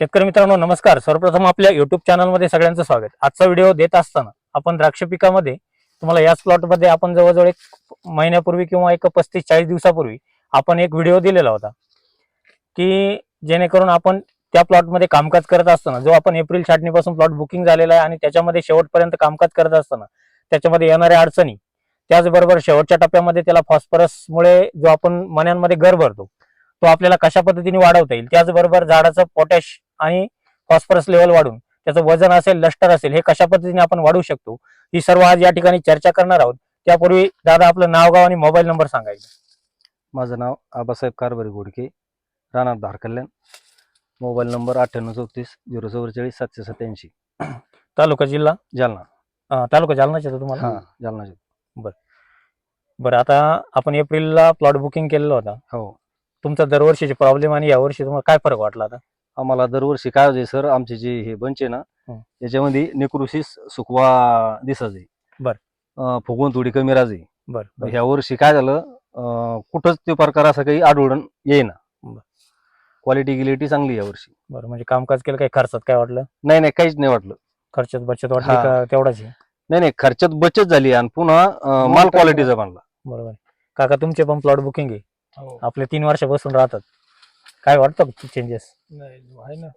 शेतकरी मित्रांनो नमस्कार. सर्वप्रथम आपल्या युट्यूब चॅनलमध्ये सगळ्यांचं स्वागत. आजचा व्हिडिओ देत असताना आपण द्राक्ष पिकामध्ये तुम्हाला याच प्लॉटमध्ये आपण जवळजवळ एक महिन्यापूर्वी किंवा एक पस्तीस चाळीस दिवसापूर्वी आपण एक व्हिडिओ दिलेला होता की जेणेकरून आपण त्या प्लॉटमध्ये कामकाज करत असताना जो आपण एप्रिल छाटणीपासून प्लॉट बुकिंग झालेला आहे आणि त्याच्यामध्ये शेवटपर्यंत कामकाज करत असताना त्याच्यामध्ये येणाऱ्या अडचणी त्याचबरोबर शेवटच्या टप्प्यामध्ये त्याला फॉस्फरसमुळे जो आपण मण्यांमध्ये गर भरतो तो आपल्याला कशा पद्धतीने वाढवता येईल त्याचबरोबर झाडाचं पोटॅश आणि फॉस्फरस लेवल वाढून त्याचं वजन असेल लष्टर असेल हे कशा पद्धतीने आपण वाढवू शकतो? ही सर्व आज या ठिकाणी चर्चा करणार आहोत. त्यापूर्वी दादा आपलं नाव गाव आणि मोबाईल नंबर सांगायचं. माझं नाव आबासाहेब कारभारी गोडके राहणार धारकल्याण. मोबाईल नंबर अठ्ठ्याण्णव चौतीस झिरो चौवेचाळीस सातशे सत्याऐंशी तालुका जिल्हा? जालना. अं, तालुका जालनाच येतो तुम्हाला? हा जालना बरं. आता आपण एप्रिलला प्लॉट बुकिंग केलेला होता. हो. तुमचा दरवर्षीचे प्रॉब्लेम आणि यावर्षी तुम्हाला काय फरक वाटला आता? आम्हाला दरवर्षी काय होते सर आमचे जे हे बंच आहे ना हं. याच्यामध्ये नेक्रोसिस सुकवा दिसायचे बर. अं, फुगवून थोडी कमी राहायची बरं बरं. ह्या वर्षी काय झालं अं, कुठंच ते प्रकार असं काही आढळून येईना बर. क्वालिटी गिलिटी चांगली आहे यावर्षी बरं म्हणजे कामकाज केलं काही खर्चात काय वाटलं नाही नाही काहीच नाही वाटलं खर्चात बचत वाटली हा. का तेवढाच आहे? नाही नाही खर्चात बचत झाली आणि पुन्हा अं, माल क्वालिटीचा बनला बरोबर आहे. काका तुमचे पण प्लॉट बुकिंग आहे हो आपले तीन वर्षापासून राहतात काय वाटतं चेंजेस नाही आहे ना.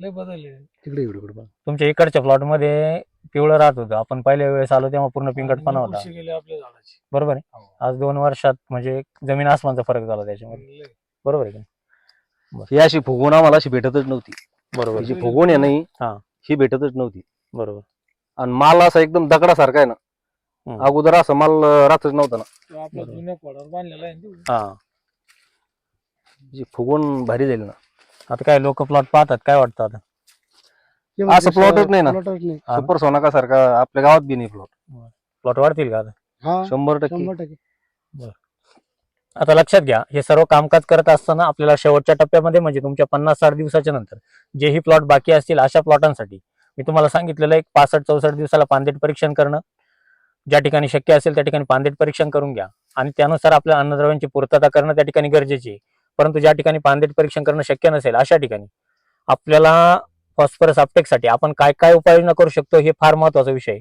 लय बदलले तिकडे इकडे तुमच्या इकडच्या प्लॉटमध्ये पिवळं राहत होतं. आपण पहिल्या वेळेस आलो तेव्हा पूर्ण पिंकटपणा होता वर्षी गेले आपल्या झाडाची. बरोबर आहे. हो. आज दोन वर्षात म्हणजे जमीन आसमानचा फरक झाला त्याच्यामध्ये. लय. बरोबर आहे का ही अशी फुगवून आम्हाला अशी भेटतच नव्हती. बरोबर. ही जी फुगवून आहे नाही हा. ही. भेटतच नव्हती. बरोबर. आणि माल असा एकदम दगडासारखा आहे ना. हम्म. अगोदर असं माल अं, राहतच नव्हता ना. तो बरोबर. जुन्या पडावर बांधलेला आहे ना तो. हा. जी फुगवून भारी जाईल ना. आता काय लोक प्लॉट पाहतात काय वाटतं आता? असं प्लॉटच नाही ना. प्लॉटच नाही. हा. सुपर सोनाका सारखा आपल्या गावात बी नाही प्लॉट प्लॉट वाढतील का आता? हा शंभर टक्के. शंभर टक्के. आता लक्षात घ्या हे सर्व कामकाज करत असताना आपल्याला शेवटच्या टप्प्यामध्ये म्हणजे तुमच्या पन्नास साठ दिवसाच्या नंतर जेही प्लॉट बाकी असतील अशा प्लॉटांसाठी मी तुम्हाला सांगितलेलं एक पासष्ट चौसष्ट दिवसाला पांदेट परीक्षण करणं. ज्या ठिकाणी शक्य असेल त्या ठिकाणी पांदेट परीक्षण करून घ्या. आणि त्यानुसार आपल्या अन्नद्रव्यांची पूर्तता करणं त्या ठिकाणी गरजेची आहे. परंतु ज्या ठिकाणी पानदेट परीक्षण करणं शक्य नसेल अशा ठिकाणी आपल्याला फॉस्फरस अपटेकसाठी आपण काय काय उपाययोजना करू शकतो हे फार महत्त्वाचा विषय आहे.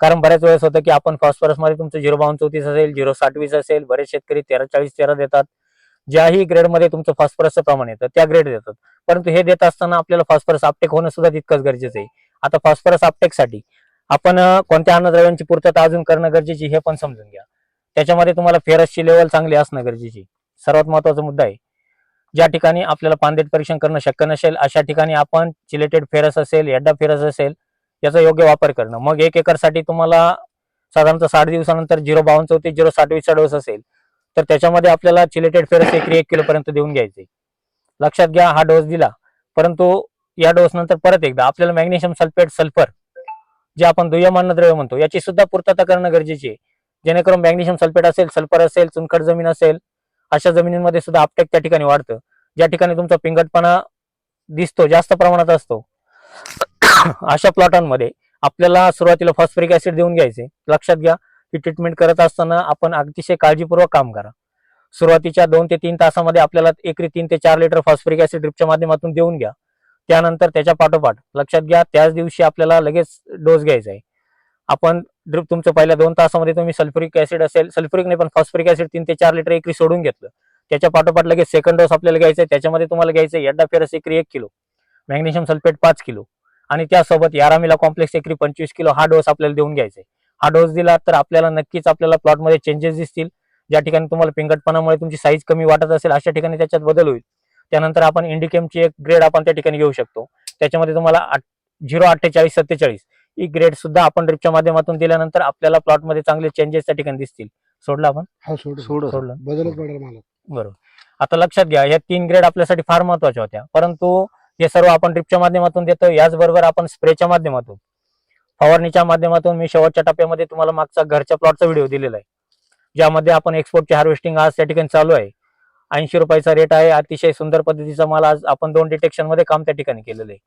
कारण बऱ्याच वेळेस होतं की आपण फॉस्फरसमध्ये तुमचं झिरो बावन्न चौतीस असेल झिरो साठवीस असेल बरेच शेतकरी तेरा चाळीस तेरा देतात. ज्याही ग्रेडमध्ये तुमचं फॉस्फरसचं प्रमाण येतं त्या ग्रेड देतात. परंतु हे देत असताना आपल्याला फॉस्फरस अपटेक होणं सुद्धा तितकंच गरजेचं आहे. आता फॉस्फरस अपटेकसाठी आपण कोणत्या अन्नद्रव्यांची पूर्तता अजून करणं गरजेची हे पण समजून घ्या. त्याच्यामध्ये तुम्हाला फेरसची लेवल चांगली असणं गरजेची सर्वात महत्त्वाचा मुद्दा आहे. ज्या ठिकाणी आपल्याला पानदेट परीक्षण करणं शक्य नसेल अशा ठिकाणी आपण चिलेटेड फेरस असेल यड्डा फेरस असेल याचा योग्य वापर करणं. मग एक एकरसाठी तुम्हाला साधारणतः साठ दिवसानंतर झिरो बावन्न चौतीस झिरो साठ डोस असेल तर त्याच्यामध्ये आपल्याला चिलेटेड फेरस एकरी एक किलोपर्यंत देऊन घ्यायचे. लक्षात घ्या हा डोस दिला परंतु या डोस नंतर परत एकदा आपल्याला मॅग्नेशियम सल्फेट सल्फर जे आपण दुय्यम अन्नद्रव्य म्हणतो याची सुद्धा पूर्तता करणं गरजेची आहे. जेणेकरून मॅग्नेशियम सल्फेट असेल सल्फर असेल चुनखड जमीन असेल अशा जमिनींमध्ये सुद्धा आपटेक त्या ठिकाणी वाढतं. ज्या ठिकाणी तुमचा पिंगटपणा दिसतो जास्त प्रमाणात असतो. अशा प्लॉटांमध्ये आपल्याला सुरुवातीला फॉस्फरिक ऍसिड देऊन घ्यायचे. लक्षात घ्या की ट्रीटमेंट करत असताना आपण अतिशय काळजीपूर्वक काम करा. सुरुवातीच्या दोन ते तीन तासामध्ये आपल्याला एकरी तीन ते चार लिटर फॉस्फरिक ऍसिड ड्रिपच्या माध्यमातून देऊन घ्या. त्यानंतर त्याच्या पाठोपाठ लक्षात घ्या त्याच दिवशी आपल्याला लगेच डोस घ्यायचा आहे. आपण ड्रिप तुमचं पहिल्या दोन तासामध्ये तुम्ही सल्फ्युरिक ऍसिड असेल सल्फ्युरिक नाही पण फॉस्फरिक ऍसिड तीन ते चार लिटर एकरी सोडून घेतलं. त्याच्या पाठोपाठ लगेच सेकंड डोस आपल्याला घ्यायचा आहे त्याच्यामध्ये तुम्हाला घ्यायचं एड्डा फेरस एकरी एक किलो मॅग्नेशियम सल्फेट पाच किलो आणि त्यासोबत यारामिला कॉम्प्लेक्स एकरी पंचवीस किलो हा डोस आपल्याला देऊन घ्यायचा आहे हा डोस दिला तर आपल्याला नक्कीच आपल्याला प्लॉटमध्ये चेंजेस दिसतील. ज्या ठिकाणी तुम्हाला पिंगटपणामुळे तुमची साईज कमी वाटत असेल अशा ठिकाणी त्याच्यात बदल होईल. त्यानंतर आपण इंडिकेमची एक ग्रेड आपण त्या ठिकाणी घेऊ शकतो. त्याच्यामध्ये तुम्हाला झिरो अठ्ठेचाळीस सत्तेचाळीस ही ग्रेड सुद्धा आपण ड्रिपच्या माध्यमातून दिल्यानंतर आपल्याला प्लॉटमध्ये चांगले चेंजेस त्या ठिकाणी दिसतील. सोडला आपण? हा सोड सोड सोडलं. बदलच पडेल मला बरोबर. आता लक्षात घ्या या तीन ग्रेड आपल्यासाठी फार महत्त्वाच्या होत्या. परंतु हे सर्व आपण ड्रिपच्या माध्यमातून देतो याचबरोबर आपण स्प्रेच्या माध्यमातून. फवारणीच्या माध्यमातून मी शेवटच्या टप्प्यामध्ये तुम्हाला मागचा घरच्या प्लॉटचा व्हिडिओ दिलेला आहे. ज्यामध्ये आपण एक्सपोर्टची हार्वेस्टिंग आज त्या ठिकाणी चालू आहे. ऐंशी रुपयाचा रेट आहे. अतिशय सुंदर पद्धतीचा माल आज आपण दोन डिटेक्शनमध्ये काम त्या ठिकाणी केलेलं आहे.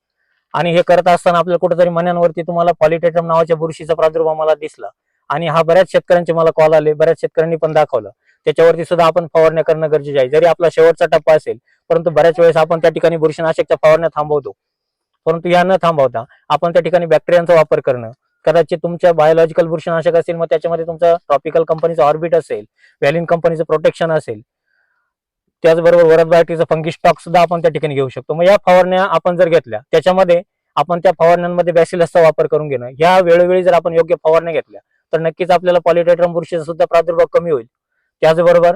आणि हे करत असताना आपल्याला कुठेतरी मन्यांवरती तुम्हाला पॉलिटेटम नावाच्या बुरशीचा प्रादुर्भाव मला दिसला. आणि हा बऱ्याच शेतकऱ्यांचे मला कॉल आले बऱ्याच शेतकऱ्यांनी पण दाखवलं. त्याच्यावरती सुद्धा आपण फवारण्या करणं गरजेचे आहे. जरी आपला शेवटचा टप्पा असेल परंतु बऱ्याच वेळेस आपण त्या ठिकाणी बुरशीनाशकच्या फवारण्या थांबवतो. परंतु या न थांबवता आपण त्या ठिकाणी बॅक्टेरियांचा वापर करणं कदाचित तुमच्या बायोलॉजिकल बुरशीनाशक असेल मग त्याच्यामध्ये तुमचं ट्रॉपिकल कंपनीचं ऑर्बिट असेल व्हॅलिन कंपनीचं प्रोटेक्शन असेल त्याचबरोबर वरद बायोटीचं फंगी स्टॉक सुद्धा आपण त्या ठिकाणी घेऊ शकतो. मग या फवारण्या आपण जर घेतल्या त्याच्यामध्ये आपण त्या फवारण्यांमध्ये बॅसिलसचा वापर करून घेणं. ह्या वेळोवेळी जर आपण योग्य फवारण्या घेतल्या तर नक्कीच आपल्याला पॉलिटेट्रम बुरशीचा सुद्धा प्रादुर्भाव कमी होईल. त्याचबरोबर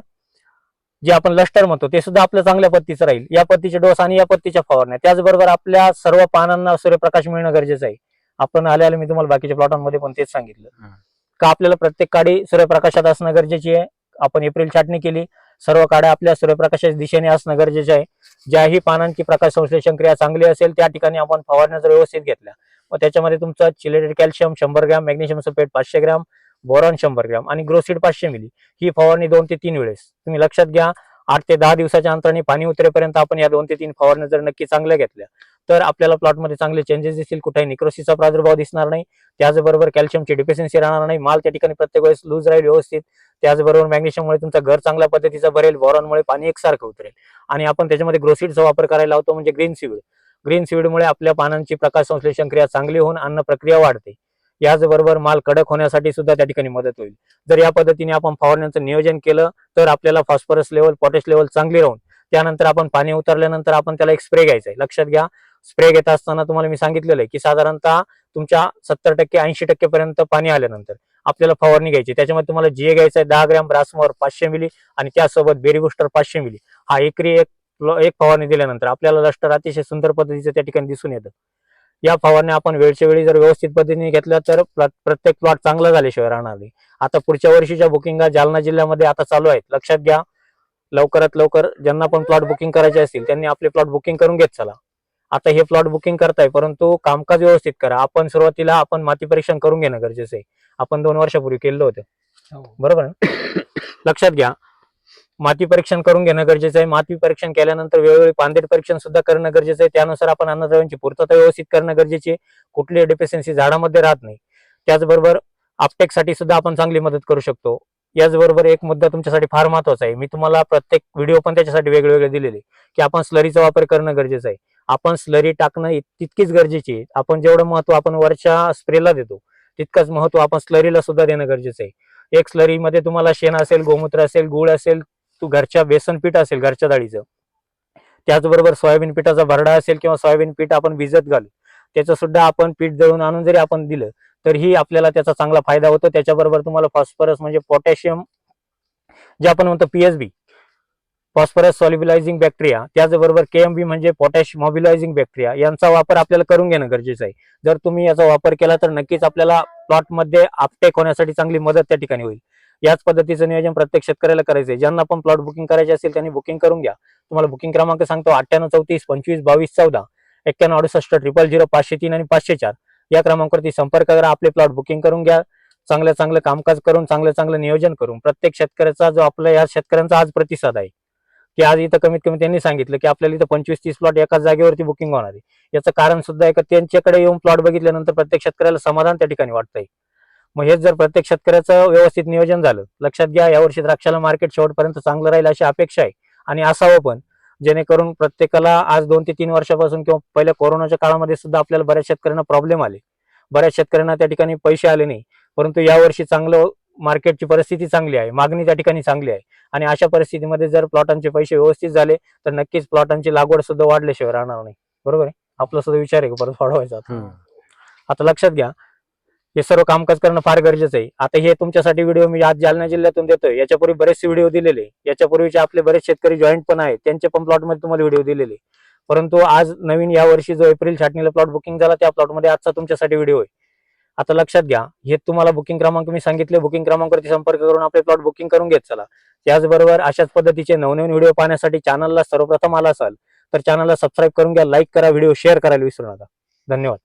जे आपण लष्टर म्हणतो ते सुद्धा आपल्या चांगल्या पद्धतीचं राहील. या पद्धतीचे डोस आणि या पद्धतीच्या फवारण्या. त्याचबरोबर आपल्या सर्व पानांना सूर्यप्रकाश मिळणं गरजेचं आहे. आपण आले आले मी तुम्हाला बाकीच्या प्लॉटांमध्ये पण तेच सांगितलं. का आपल्याला प्रत्येक काडी सूर्यप्रकाशात असणं गरजेची आहे. आपण एप्रिल छाटणी केली सर्व काड्या आपल्या सूर्यप्रकाशाच्या दिशेने असणं गरजेचे आहे. ज्याही पानांची प्रकाश संश्लेषण क्रिया चांगली असेल त्या ठिकाणी आपण फवारण्या जर व्यवस्थित घेतल्या मग त्याच्यामध्ये तुमचं चिलेटेड कॅल्शियम शंभर ग्रॅम मॅग्नेशियम सल्फेट पाचशे ग्रॅम बोरॉन शंभर ग्रॅम आणि ग्रोसिड पाचशे मिली. ही फवारणी दोन ते तीन वेळेस. तुम्ही लक्षात घ्या आठ ते दहा दिवसाच्या अंतराने पाणी उतरेपर्यंत आपण या दोन ते तीन फवारण्या जर नक्की चांगल्या घेतल्या तर आपल्याला प्लॉटमध्ये चांगले चेंजेस दिसतील. कुठेही निक्रोसिसचा प्रादुर्भाव दिसणार नाही. त्याचबरोबर कॅल्शियमची डिफिशियन्सी राहणार नाही. माल त्या ठिकाणी प्रत्येक वेळेस लूज राहील व्यवस्थित. त्याचबरोबर मॅग्नेशियममुळे तुमचं घर चांगल्या पद्धतीचं भरेल. वॉरॉनमुळे पाणी एकसारखं उतरेल. आणि आपण त्याच्यामध्ये ग्रोसिडचा वापर करायला लावतो म्हणजे ग्रीन सीड ग्रीन सीडमुळे आपल्या पानांची प्रकाश संश्लेषण क्रिया चांगली होऊन अन्न प्रक्रिया वाढते. याचबरोबर माल कडक होण्यासाठी सुद्धा त्या ठिकाणी मदत होईल. जर या पद्धतीने आपण फवारण्याचं नियोजन केलं तर आपल्याला फॉस्फरस लेवल पोटॅश लेवल चांगली राहून त्यानंतर आपण पाणी उतरल्यानंतर आपण त्याला एक स्प्रे घ्यायचा आहे. लक्षात घ्या स्प्रे घेत असताना तुम्हाला मी सांगितलेलं आहे की साधारणतः तुमच्या सत्तर टक्के ऐंशी टक्केपर्यंत पाणी आल्यानंतर आपल्याला फवारणी घ्यायची त्याच्यामध्ये तुम्हाला जीए घ्यायचा आहे दहा ग्रॅम ब्रासमोर पाचशे मिली आणि त्यासोबत बेरी बुस्टर पाचशे मिली. हा एकरी एक एक फवारणी दिल्यानंतर आपल्याला लष्टर अतिशय सुंदर पद्धतीचं त्या ठिकाणी दिसून येतं. या फवारण्या आपण वेळच्या वेळी जर व्यवस्थित पद्धतीने घेतल्या तर प्र- प्रत्येक प्लॉट चांगला झाल्याशिवाय राहणार नाही. आता पुढच्या वर्षीच्या बुकिंगा जालना जिल्ह्यामध्ये आता चालू आहेत. लक्षात घ्या लवकरात लवकर ज्यांना पण प्लॉट बुकिंग करायचे असतील त्यांनी आपले प्लॉट बुकिंग करून घेत चला. आता हे प्लॉट बुकिंग करताय परंतु कामकाज व्यवस्थित करा. आपण सुरुवातीला आपण माती परीक्षण करून घेणं गरजेचं आहे. आपण दोन वर्षापूर्वी केलं होतं. हो. बरोबर? लक्षात घ्या माती परीक्षण करून घेणं गरजेचं आहे. माती परीक्षण केल्यानंतर वेळोवेळी पांदेट परीक्षण सुद्धा करणं गरजेचं आहे. त्यानुसार आपण अन्नद्रव्यांची पूर्तता व्यवस्थित करणं गरजेचे आहे. कुठली डिफिशियन्सी झाडामध्ये राहत नाही. त्याचबरोबर आपटेकसाठी सुद्धा आपण चांगली मदत करू शकतो. याचबरोबर एक मुद्दा तुमच्यासाठी फार महत्त्वाचा आहे. मी तुम्हाला प्रत्येक व्हिडिओ पण त्याच्यासाठी वेगवेगळे दिलेले की आपण स्लरीचा वापर करणं गरजेचं आहे. आपण स्लरी टाकणं तितकीच गरजेची आहे. आपण जेवढं महत्त्व आपण वरच्या स्प्रेला देतो तितकंच महत्त्व आपण स्लरीला सुद्धा देणं गरजेचं आहे. एक स्लरीमध्ये तुम्हाला शेण असेल गोमूत्र असेल गुळ असेल तू घरच्या बेसन पीठ असेल घरच्या डाळीचं. त्याचबरोबर सोयाबीन पिठाचा भरडा असेल किंवा सोयाबीन पीठ आपण भिजत घालू. त्याचं सुद्धा आपण पीठ दळून आणून जरी आपण दिलं तरीही आपल्याला त्याचा चांगला फायदा होतो. त्याच्याबरोबर तुम्हाला फॉस्फरस म्हणजे पोटॅशियम जे आपण म्हणतो पीएसबी फॉस्फरस सॉलिबिलायझिंग बॅक्टेरिया त्याचबरोबर केएमबी म्हणजे पोटॅश मॉबिलायझिंग बॅक्टेरिया यांचा वापर आपल्याला करून घेणं गरजेचं आहे. जर तुम्ही याचा वापर केला तर नक्कीच आपल्याला प्लॉटमध्ये आपटेक होण्यासाठी चांगली मदत त्या ठिकाणी होईल. याच पद्धतीचं नियोजन प्रत्येक शेतकऱ्याला करायचं आहे ज्यांना पण प्लॉट बुकिंग करायचे असेल त्यांनी बुकिंग करून घ्या. तुम्हाला बुकिंग क्रमांक सांगतो अठ्ठ्याण्णव चौतीस पंचवीस बावीस चौदा एक्क्याण्णव अडुसष्ट ट्रिपल झिरो पाचशे तीन आणि पाचशे चार. या क्रमांकावरती संपर्क करा आपले प्लॉट बुकिंग करून घ्या. चांगलं चांगलं कामकाज करून चांगलं चांगलं नियोजन करून प्रत्येक शेतकऱ्याचा जो आपला या शेतकऱ्यांचा आज प्रतिसाद आहे. की आज इथं कमीत कमी त्यांनी सांगितलं की आपल्याला इथं पंचवीस तीस प्लॉट एकाच जागेवरती बुकिंग होणार आहे. याचं कारण सुद्धा आहे का त्यांच्याकडे येऊन प्लॉट बघितल्यानंतर प्रत्येक शेतकऱ्याला समाधान त्या ठिकाणी वाटतंय. मग हेच जर प्रत्येक शेतकऱ्याचं व्यवस्थित नियोजन झालं लक्षात घ्या यावर्षी द्राक्षाला मार्केट शेवटपर्यंत चांगलं राहील अशी अपेक्षा आहे. आणि असावं पण जेणेकरून प्रत्येकाला आज दोन ते तीन वर्षापासून किंवा पहिल्या कोरोनाच्या काळामध्ये सुद्धा आपल्याला बऱ्याच शेतकऱ्यांना प्रॉब्लेम आले. बऱ्याच शेतकऱ्यांना त्या ठिकाणी पैसे आले नाही. परंतु यावर्षी चांगलं मार्केटची परिस्थिती चांगली आहे मागणी त्या ठिकाणी चांगली आहे. आणि अशा परिस्थितीमध्ये जर प्लॉटांचे पैसे व्यवस्थित झाले तर नक्कीच प्लॉटांची लागवड सुद्धा वाढल्याशिवाय राहणार नाही. बरोबर आहे? आपला सुद्धा विचार आहे का परत वाढवायचा. आता लक्षात घ्या हे सर्व कामकाज करणं फार गरजेचं आहे. आता हे तुमच्यासाठी व्हिडिओ मी आज जालना जिल्ह्यातून देतोय. याच्यापूर्वी बरेचसे व्हिडिओ दिलेले. याच्यापूर्वीचे आपले बरेच शेतकरी जॉईंट पण आहेत. त्यांचे पण प्लॉटमध्ये तुम्हाला व्हिडिओ दिलेले. परंतु आज नवीन या वर्षी जो एप्रिल छाटणीला प्लॉट बुकिंग झाला त्या प्लॉटमध्ये आजचा तुमच्यासाठी व्हिडिओ आहे. आता लक्षात घ्या हे तुम्हाला बुकिंग क्रमांक मी सांगितले. बुकिंग क्रमांकावरती संपर्क करून आपले प्लॉट बुकिंग करून घेत चला. त्याचबरोबर अशाच पद्धतीचे नवनवीन व्हिडिओ पाहण्यासाठी चॅनलला सर्वप्रथम आला असाल तर चॅनलला सबस्क्राईब करून घ्या लाईक करा व्हिडिओ शेअर करायला विसरू नका. धन्यवाद.